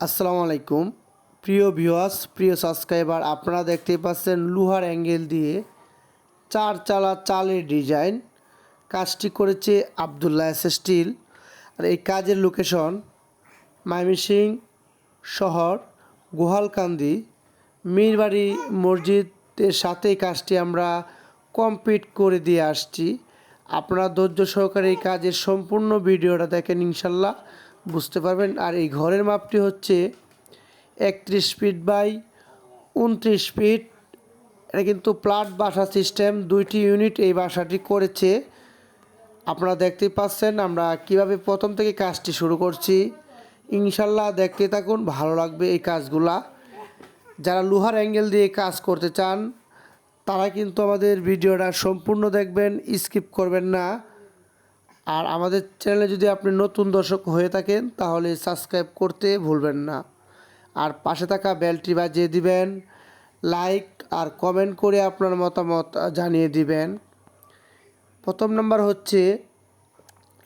আসসালামু আলাইকুম। প্রিয় ভিউয়ার্স, প্রিয় সাবস্ক্রাইবার, আপনারা দেখতেই পাচ্ছেন লোহার অ্যাঙ্গেল দিয়ে চার চালা চালের ডিজাইন। কাজটি করেছে আবদুল্লাহ এস স্টিল। আর এই কাজের লোকেশন ময়মনসিং শহর গোহালকান্দি। মীরবাড়ি মসজিদের সাথে কাজটি আমরা কমপ্লিট করে দিয়ে আসছি। আপনারা ধৈর্য সহকারে এই কাজের সম্পূর্ণ ভিডিওটা দেখেন ইনশাল্লাহ। বুঝতে পারবেন। আর এই ঘরের মাপটি হচ্ছে একত্রিশ ফিট বাই উনত্রিশ ফিট এটা কিন্তু প্লাট বাসা সিস্টেম, দুইটি ইউনিট এই বাসাটি করেছে। আপনারা দেখতেই পাচ্ছেন, আমরা কীভাবে প্রথম থেকে কাজটি শুরু করছি। ইনশাল্লাহ দেখতে থাকুন, ভালো লাগবে এই কাজগুলা। যারা লোহার অ্যাঙ্গেল দিয়ে কাজ করতে চান, তারা কিন্তু আমাদের ভিডিওটা সম্পূর্ণ দেখবেন, স্কিপ করবেন না। আর আমাদের চ্যানেলে যদি আপনি নতুন দর্শক হয়ে থাকেন, তাহলে সাবস্ক্রাইব করতে ভুলবেন না। আর পাশে থাকা বেলটি বাজিয়ে দিবেন লাইক আর কমেন্ট করে আপনার মতামত জানিয়ে দিবেন। প্রথম নাম্বার হচ্ছে,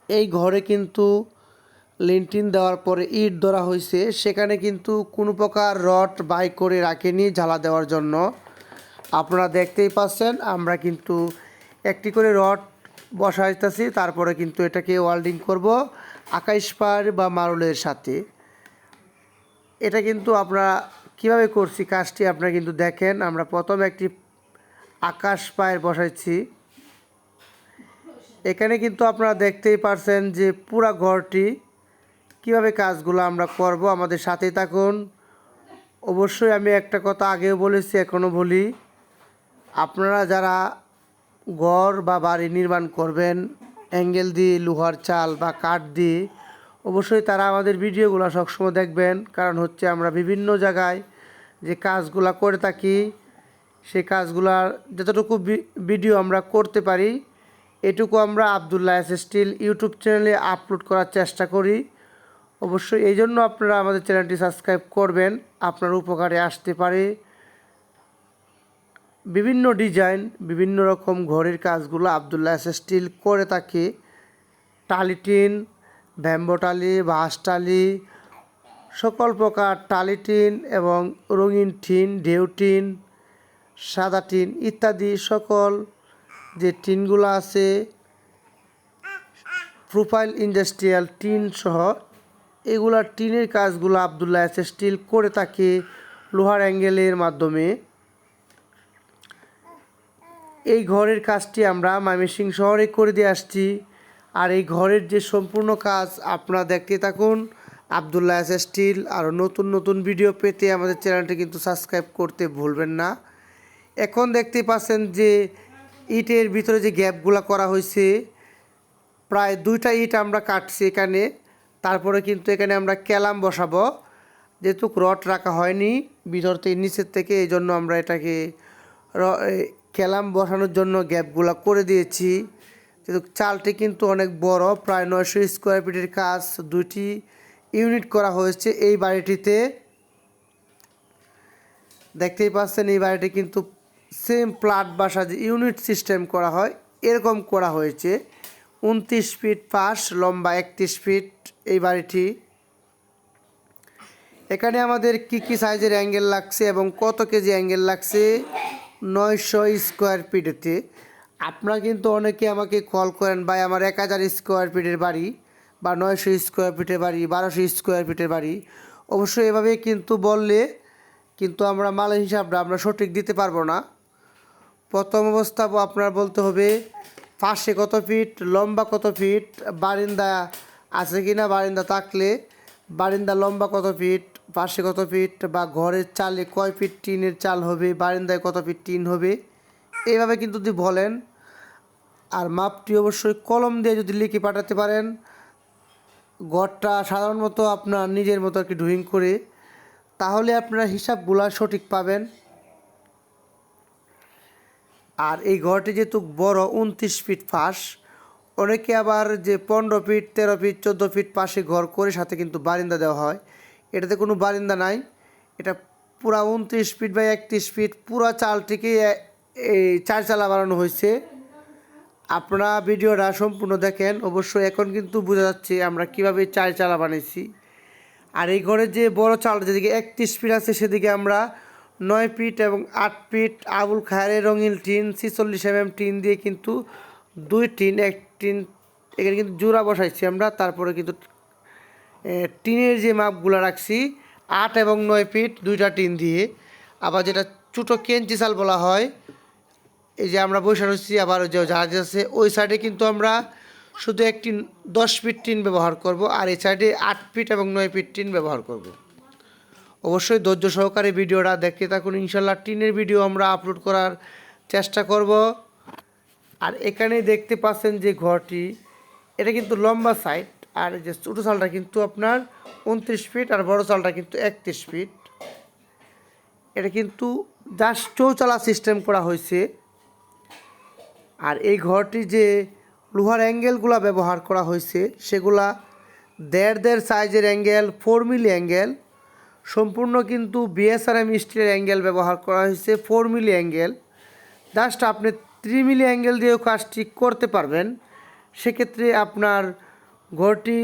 এই ঘরে কিন্তু লিন্টিন দেওয়ার পরে ইট ধরা হয়েছে। সেখানে কিন্তু কোনো প্রকার রড বাই করে রাখেনি জ্বালা দেওয়ার জন্য। আপনারা দেখতেই পাচ্ছেন, আমরা কিন্তু একটি করে রড বসাইতেছি তারপরে কিন্তু এটাকে ওয়েল্ডিং করব আকাশ পার বা মারুলের সাথে। এটা কিন্তু আমরা কীভাবে করছি কাজটি আপনারা কিন্তু দেখেন, আমরা প্রথম একটি আকাশ পায়ের বসাইছি। এখানে কিন্তু আপনারা দেখতেই পারছেন যে পুরা ঘরটি কীভাবে কাজগুলো আমরা করব, আমাদের সাথেই থাকুন। অবশ্যই আমি একটা কথা আগেও বলেছি এখনও বলি। আপনারা যারা ঘর বা বাড়ি নির্মাণ করবেন, অ্যাঙ্গেল দিয়ে, লোহার চাল বা কাঠ দিয়ে। অবশ্যই তারা আমাদের ভিডিওগুলো সবসময় দেখবেন, কারণ হচ্ছে আমরা বিভিন্ন জায়গায় যে কাজগুলা করে থাকি, সেই কাজগুলার যতটুকু ভিডিও আমরা করতে পারি, এটুকু আমরা আবদুল্লাহ এস স্টিল ইউটিউব চ্যানেলে আপলোড করার চেষ্টা করি। অবশ্যই এই জন্য আপনারা আমাদের চ্যানেলটি সাবস্ক্রাইব করবেন, আপনার উপকারে আসতে পারে। বিভিন্ন ডিজাইন, বিভিন্ন রকম ঘরের কাজগুলো আবদুল্লাহ এস স্টিল করে থাকে টালি টিন ব্যাম্বো টালি, বাঁশ টালি, সকল প্রকার টালি টিন এবং রঙিন টিন, ঢেউ টিন, সাদা টিন ইত্যাদি সকল যে টিনগুলো আছে, প্রোফাইল ইন্ডাস্ট্রিয়াল টিন সহ এগুলা টিনের কাজগুলো আবদুল্লাহ এস স্টিল করে থাকে লোহার অ্যাঙ্গেলের মাধ্যমে এই ঘরের কাজটি আমরা ময়মনসিং শহরে করে দিয়ে আসছি। আর এই ঘরের যে সম্পূর্ণ কাজ আপনারা দেখতে থাকুন। আবদুল্লাহ এস স্টিল আরও নতুন নতুন ভিডিও পেতে আমাদের চ্যানেলটি কিন্তু সাবস্ক্রাইব করতে ভুলবেন না। এখন দেখতে পাচ্ছেন যে ইটের ভিতরে যে গ্যাপগুলো করা হয়েছে, প্রায় দুইটা ইট আমরা কাটছি এখানে। তারপরে কিন্তু এখানে আমরা ক্যালাম বসাবো। যেহেতু রড রাখা হয়নি, ভিতর থেকে নিচের থেকে, এই জন্য আমরা এটাকে ক্যালাম বসানোর জন্য গ্যাপগুলো করে দিয়েছি। কিন্তু চালটি কিন্তু অনেক বড়, প্রায় নয়শো স্কোয়ার ফিটের কাজ। দুটি ইউনিট করা হয়েছে এই বাড়িটিতে। দেখতেই পাচ্ছেন, এই বাড়িটি কিন্তু সেম প্লাট বাসা যে ইউনিট সিস্টেম করা হয়, এরকম করা হয়েছে। উনত্রিশ ফিট পাশ, লম্বা একত্রিশ ফিট এই বাড়িটি। এখানে আমাদের কি কি সাইজের অ্যাঙ্গেল লাগছে এবং কত কেজি অ্যাঙ্গেল লাগছে? নয়শো স্কোয়ার ফিটেতে। আপনারা কিন্তু অনেকে আমাকে কল করেন, ভাই, আমার এক হাজার স্কোয়ার ফিটের বাড়ি বা নয়শো স্কোয়ার ফিটের বাড়ি, বারোশো স্কোয়ার ফিটের বাড়ি। অবশ্যই এভাবে কিন্তু বললে কিন্তু আমরা মালের হিসাবটা আমরা সঠিক দিতে পারব না। প্রথম অবস্থা আপনার বলতে হবে, পাশে কত ফিট, লম্বা কত ফিট, বারিন্দা আছে কি না বারিন্দা থাকলে, বারিন্দা লম্বা কত ফিট পাশে কত ফিট বা ঘরের চালে কয় ফিট টিনের চাল হবে, বারিন্দায় কত ফিট টিন হবে এইভাবে কিন্তু যদি বলেন, আর মাপটি অবশ্যই কলম দিয়ে যদি লিখে পাঠাতে পারেন, ঘরটা সাধারণত আপনার নিজের মতো আর কি ড্রয়িং করে, তাহলে আপনারা হিসাবগুলো সঠিক পাবেন। আর এই ঘরটি যেহেতু বড়, উনত্রিশ ফিট ফাঁস, অনেকে আবার যে পনেরো ফিট, তেরো ফিট, চোদ্দ ফিট পাশে ঘর করে সাথে কিন্তু বারিন্দা দেওয়া হয়। এটাতে কোনো বারিন্দা নাই। এটা পুরা উনত্রিশ ফিট বা একত্রিশ ফিট, পুরা চালটিকে এই চার চালা বানানো হয়েছে। আপনারা ভিডিওটা সম্পূর্ণ দেখেন, অবশ্যই এখন কিন্তু বোঝা যাচ্ছে আমরা কীভাবে চার চালা বানিয়েছি আর এই ঘরের যে বড় চালটা, যেদিকে একত্রিশ ফিট আছে, সেদিকে আমরা নয় ফিট এবং আট ফিট আবুল খায়ারের রঙিন টিন, ছিচল্লিশ এম এম টিন দিয়ে কিন্তু দুই টিন, এক টিন, এখানে কিন্তু জোড়া বসাইছি আমরা, তারপরে কিন্তু টিনের যে মাপগুলো রাখছি, আট এবং নয় ফিট দুইটা টিন দিয়ে। আবার যেটা ছোটো কেঞ্চি চাল বলা হয়, এই যে আমরা বসে রয়েছি, আবার যে জাহাজ আছে, ওই সাইডে কিন্তু আমরা শুধু একটি দশ ফিট টিন ব্যবহার করব, আর এই সাইডে আট ফিট এবং নয় ফিট টিন ব্যবহার করব। অবশ্যই ধৈর্য সহকারে ভিডিওটা দেখতে থাকুন, ইনশাল্লাহ টিনের ভিডিও আমরা আপলোড করার চেষ্টা করব। আর এখানে দেখতে পাচ্ছেন যে ঘরটি, এটা কিন্তু লম্বা সাইড আর এই যে ছোটো চালটা কিন্তু আপনার উনত্রিশ ফিট আর বড় চালটা কিন্তু একত্রিশ ফিট এটা কিন্তু জাস্ট চৌচালা সিস্টেম করা হয়েছে। আর এই ঘরটি যে লোহার অ্যাঙ্গেলগুলো ব্যবহার করা হয়েছে, সেগুলা দেড় দেড় সাইজের অ্যাঙ্গেল ফোর মিলি অ্যাঙ্গেল সম্পূর্ণ কিন্তু বিএসআরএম স্টিলের অ্যাঙ্গেল ব্যবহার করা হয়েছে ফোর মিলি অ্যাঙ্গেল জাস্ট আপনি থ্রি মিলি অ্যাঙ্গেল দিয়েও কাজটি করতে পারবেন। সেক্ষেত্রে আপনার ঘরটি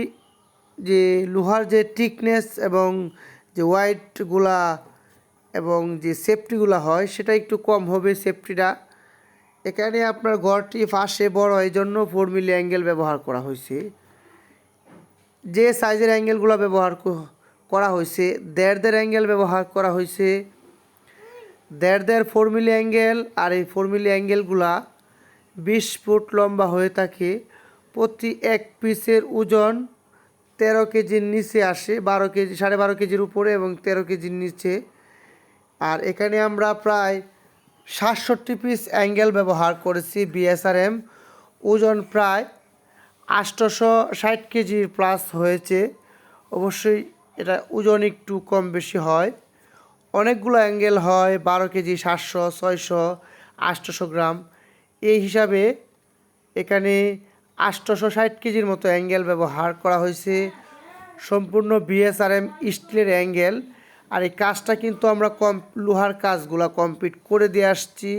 যে লোহার যে টিকনেস এবং যে হোয়াইটগুলা এবং যে সেফটিগুলা হয়, সেটা একটু কম হবে সেফটিটা। এখানে আপনার ঘরটি পাশে বড় এই জন্য ফোর মিলি অ্যাঙ্গেল ব্যবহার করা হয়েছে। যে সাইজের অ্যাঙ্গেলগুলো ব্যবহার করা হয়েছে, দেড় দেড় অ্যাঙ্গেল ব্যবহার করা হয়েছে। দেড় দেড় ফোর মিলি অ্যাঙ্গেল আর এই ফোর মিলি অ্যাঙ্গেলগুলা বিশ ফুট লম্বা হয়ে থাকে। প্রতি এক পিসের ওজন তেরো কেজির নিচে আসে, বারো কেজি, সাড়ে বারো কেজির উপরে এবং তেরো কেজির নিচে। আর এখানে আমরা প্রায় সাতষট্টি পিস অ্যাঙ্গেল ব্যবহার করেছি বিএসআরএম। ওজন প্রায় আটশোশো ষাট কেজির প্লাস হয়েছে। অবশ্যই এটা ওজন একটু কম বেশি হয়। অনেকগুলো অ্যাঙ্গেল হয়, বারো কেজি, সাতশো, ছয়শো আটশোশো গ্রাম। এই হিসাবে এখানে আটশোশো ষাট কেজির মতো অ্যাঙ্গেল ব্যবহার করা হয়েছে। সম্পূর্ণ বিএসআরএম স্টিলের অ্যাঙ্গেল। আর এই কাজটা কিন্তু আমরা কম, লোহার কাজগুলো কমপ্লিট করে দিয়ে আসছি।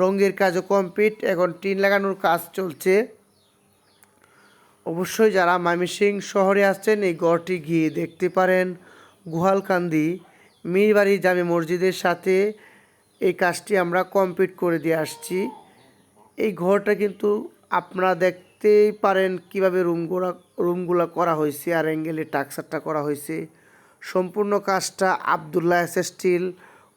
রঙের কাজও কমপ্লিট, এখন টিন লাগানোর কাজ চলছে। অবশ্যই যারা ময়মনসিং শহরে আসছেন, এই গড়টি গিয়ে দেখতে পারেন। গুহালকান্দি, মীরবাড়ি জামে মসজিদের সাথে এই কাজটি আমরা কমপ্লিট করে দিয়ে আসছি। এই ঘরটা কিন্তু আপনারা দেখতেই পারেন কীভাবে রুমগুলা রুমগুলো করা হয়েছে, আর অ্যাঙ্গেলের টাকসারটা করা হয়েছে। সম্পূর্ণ কাজটা আবদুল্লাহ এস স্টিল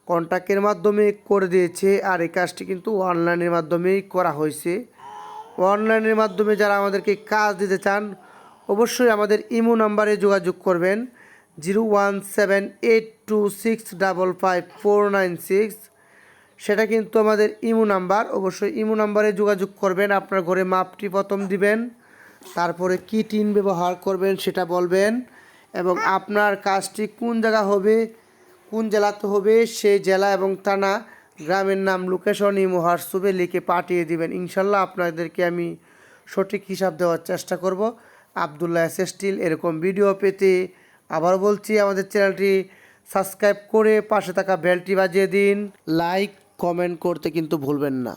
কন্ট্যাক্টের মাধ্যমে করে দিয়েছে, আর এই কাজটি কিন্তু অনলাইনের মাধ্যমেই করা হয়েছে। অনলাইনের মাধ্যমে যারা আমাদেরকে কাজ দিতে চান, অবশ্যই আমাদের ইমো নাম্বারে যোগাযোগ করবেন। Zero one seven eight two six double five four nine six. সেটা কিন্তু আমাদের ইমো নাম্বার। অবশ্যই ইমো নাম্বারে যোগাযোগ করবেন, আপনার ঘরে মাপটি প্রথম দিবেন, তারপরে কী টিন ব্যবহার করবেন সেটা বলবেন, এবং আপনার কাজটি কোন জায়গা হবে, কোন জেলাতে হবে সেই জেলা এবং থানা, গ্রামের নাম লোকেশন ইমো, হোয়াটসঅ্যাপে লিখে পাঠিয়ে দিবেন। ইনশাল্লাহ আপনাদেরকে আমি সঠিক হিসাব দেওয়ার চেষ্টা করব। আবদুল্লাহ এস স্টিল এরকম ভিডিও পেতে আবার বলছি, আমাদের চ্যানেলটি সাবস্ক্রাইব করে পাশে থাকা বেলটি বাজিয়ে দিন। লাইক কমেন্ট করতে কিন্তু ভুলবেন না।